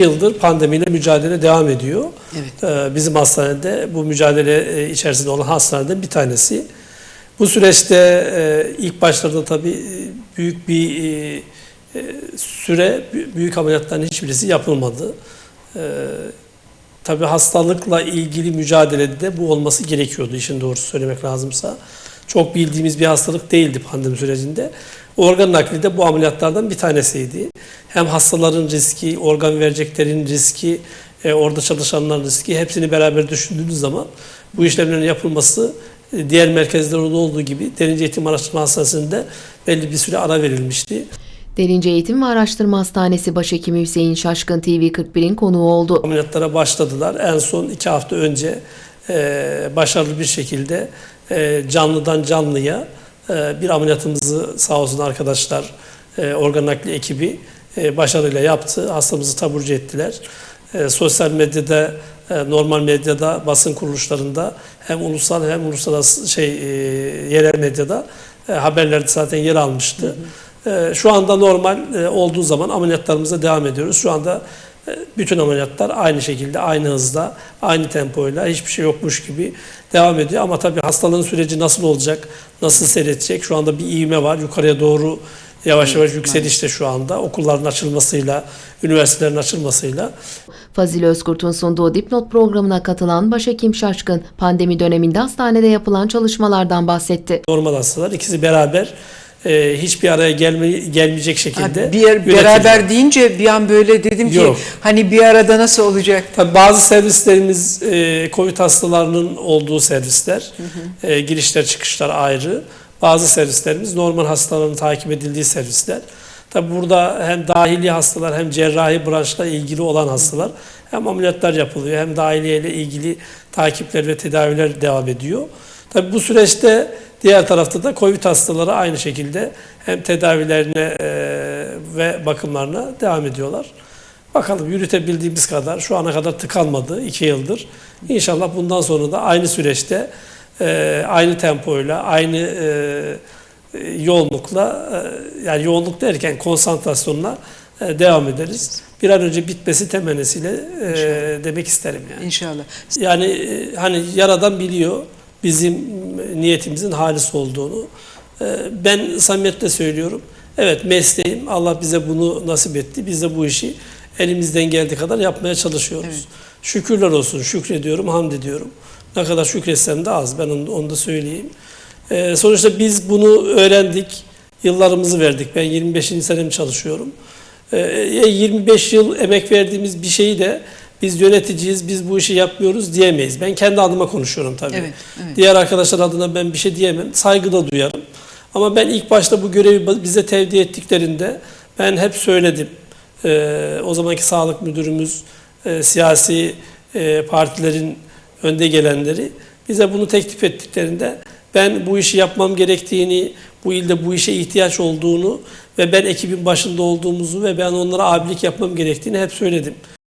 yıldır pandemiyle mücadele devam ediyor. Evet. Ee, Bizim hastanede bu mücadele e, içerisinde olan hastaneden bir tanesi. Bu süreçte e, ilk başlarda tabii e, büyük bir süre bü- büyük ameliyatların hiçbirisi yapılmadı. Ee, Tabii hastalıkla ilgili mücadelede de bu olması gerekiyordu işin doğrusu söylemek lazımsa. Çok bildiğimiz bir hastalık değildi pandemi sürecinde. Organ nakli de bu ameliyatlardan bir tanesiydi. Hem hastaların riski, organ vereceklerin riski, e, orada çalışanların riski hepsini beraber düşündüğünüz zaman bu işlemlerin yapılması e, diğer merkezlerde olduğu gibi Derince Eğitim Araştırma Hastanesi'nde belli bir süre ara verilmişti. Derince Eğitim ve Araştırma Hastanesi Başhekimi Hüseyin Şaşkın TV41'in konuğu oldu. Ameliyatlara başladılar. En son iki hafta önce e, başarılı bir şekilde e, canlıdan canlıya bir ameliyatımızı sağ olsun arkadaşlar e, organ nakli ekibi e, başarıyla yaptı. Hastamızı taburcu ettiler. E, sosyal medyada, normal medyada, basın kuruluşlarında hem ulusal hem uluslararası şey yerel medyada haberlerde zaten yer almıştı. E, şu anda normal olduğu zaman ameliyatlarımıza devam ediyoruz. Şu anda bütün ameliyatlar aynı şekilde, aynı hızda, aynı tempoyla hiçbir şey yokmuş gibi devam ediyor. Ama tabii hastalığın süreci nasıl olacak, nasıl seyredecek? Şu anda bir ivme var. Yukarıya doğru yavaş yavaş yükselişte şu anda. Okulların açılmasıyla, üniversitelerin açılmasıyla. Fazil Özkurt'un sunduğu dipnot programına katılan Başhekim Şaşkın, pandemi döneminde hastanede yapılan çalışmalardan bahsetti. Normal hastalar ikisi beraber e, hiçbir araya gelme, gelmeyecek şekilde Ha, bir yer, beraber deyince bir an böyle dedim ki Yok. hani bir arada nasıl olacak? Tabii bazı servislerimiz e, COVID hastalarının olduğu servisler. E, girişler çıkışlar ayrı. Bazı servislerimiz normal hastaların takip edildiği servisler. Tabii burada hem dahili hastalar hem cerrahi branşla ilgili olan hastalar hem ameliyatlar yapılıyor hem dahiliye ile ilgili takipler ve tedaviler devam ediyor. Tabii bu süreçte diğer tarafta da COVID hastaları aynı şekilde hem tedavilerine e, ve bakımlarına devam ediyorlar. Bakalım yürütebildiğimiz kadar şu ana kadar tıkanmadı iki yıldır. İnşallah bundan sonra da aynı süreçte e, aynı tempoyla aynı e, yoğunlukla yani yoğunluk derken konsantrasyonla devam ederiz. Bir an önce bitmesi temennisiyle e, demek isterim yani. İnşallah. Yani hani yaradan biliyor bizim niyetimizin halis olduğunu. E, Ben samimiyetle söylüyorum. Evet mesleğim Allah bize bunu nasip etti. Biz de bu işi elimizden geldiği kadar yapmaya çalışıyoruz. Evet. Şükürler olsun. Şükrediyorum, hamd ediyorum. Ne kadar şükretsem de az. Ben onu, onu da söyleyeyim. E, sonuçta biz bunu öğrendik. Yıllarımızı verdik. Ben 25. senem çalışıyorum. E, 25 yıl emek verdiğimiz bir şeyi de biz yöneticiyiz, biz bu işi yapmıyoruz diyemeyiz. Ben kendi adıma konuşuyorum tabii. Evet, evet. Diğer arkadaşlar adına ben bir şey diyemem. Saygı da duyarım. Ama ben ilk başta bu görevi bize tevdi ettiklerinde ben hep söyledim. Ee, o zamanki sağlık müdürümüz, e, siyasi e, partilerin önde gelenleri bize bunu teklif ettiklerinde ben bu işi yapmam gerektiğini, bu ilde bu işe ihtiyaç olduğunu ve ben ekibin başında olduğumuzu ve ben onlara abilik yapmam gerektiğini hep söyledim.